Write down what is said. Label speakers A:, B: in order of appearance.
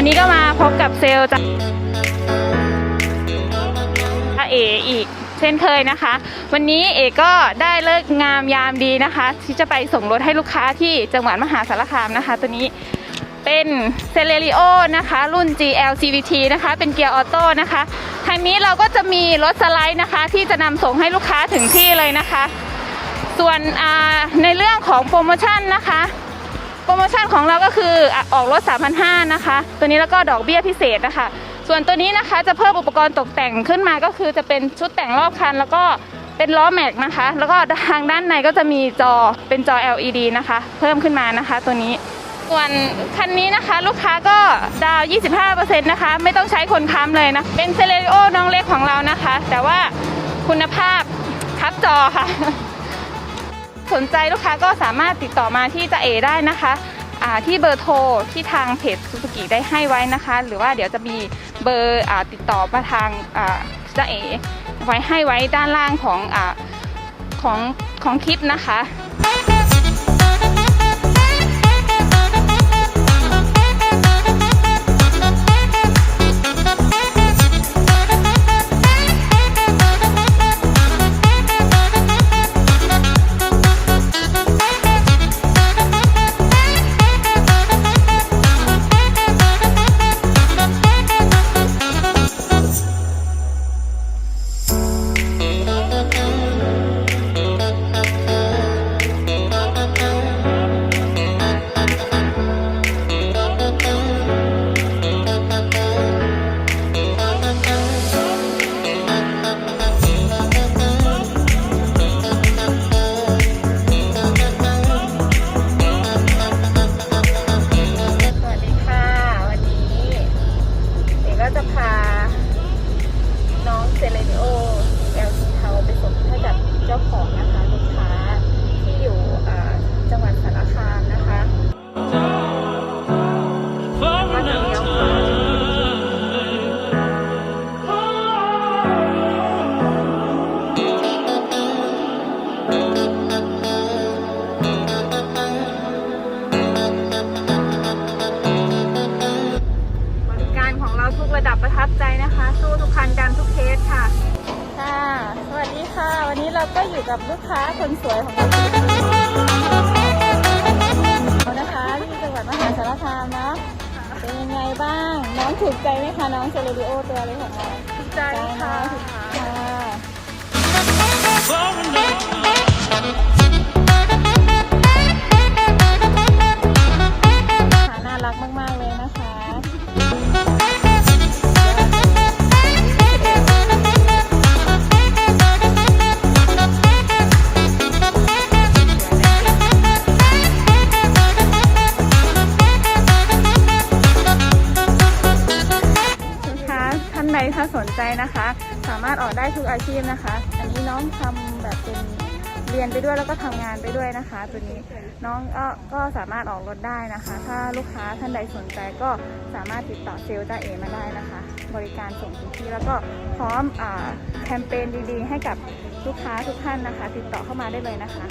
A: วันนี้ก็มาพบกับเซลล์จากเออีกเช่นเคยนะคะ วันนี้เอก็ได้เลิกงามยามดีนะคะ ที่จะไปส่งรถให้ลูกค้าที่จังหวัดมหาสารคามนะคะ ตัวนี้เป็นเซเลริโอนะคะ รุ่น GL CVT นะคะ เป็นเกียร์ออโต้นะคะทางนี้เราก็จะมีรถสไลด์นะคะ ที่จะนำส่งให้ลูกค้าถึงที่เลยนะคะ ส่วนในเรื่องของโปรโมชั่นนะคะ โปรโมชั่นของเราก็คือออกรถ 3,500นะคะ ตัวนี้แล้วก็ดอกเบี้ยพิเศษนะคะ ส่วนตัวนี้นะคะจะเพิ่มอุปกรณ์ตกแต่งขึ้นมาก็คือจะเป็นชุดแต่งรอบคัน แล้วก็เป็นล้อแม็กนะคะ แล้วก็ทางด้านในก็จะมีจอเป็นจอ LED นะคะ เพิ่มขึ้นมานะคะ ตัวนี้ ส่วนคันนี้นะคะ ลูกค้าก็ดาว 25%นะคะ ไม่ต้องใช้คนค้ำเลยนะ เป็นเซเลริโอน้องเล็กของเรานะคะ แต่ว่าคุณภาพคับจอค่ะ สนใจลูกค้าก็สามารถติดต่อมาที่จะเอได้นะคะที่เบอร์โทรที่ทางเพจซูซูกิได้ให้ไว้นะคะ หรือว่าเดี๋ยวจะมีเบอร์ติดต่อมาทางอ่าจะเอไว้ให้ไว้ด้านล่างของอของของคลิปนะคะ ก็อยู่กับลูกค้าคนสวยของเรานะคะที่จังหวัดมหาสารคามเนาะเป็นยังไงบ้าง น้องถูกใจไหมคะ น้องเซเลบิโอตัวเล็กของเราถูกใจค่ะ ถ้าสนใจนะคะ สามารถออกได้ทุกอาชีพนะคะ อันนี้น้องทำแบบเป็นเรียนไปด้วยแล้วก็ทำงานไปด้วยนะคะ ตัวนี้น้องก็ก็สามารถออกรถได้นะคะ ถ้าลูกค้าท่านใดสนใจก็สามารถติดต่อเซลล์จ้าเอมาได้นะคะ บริการส่งถึงที่แล้วก็พร้อมอแคมเปญดีๆ ให้กับลูกค้าทุกท่านนะคะ ติดต่อเข้ามาได้เลยนะคะ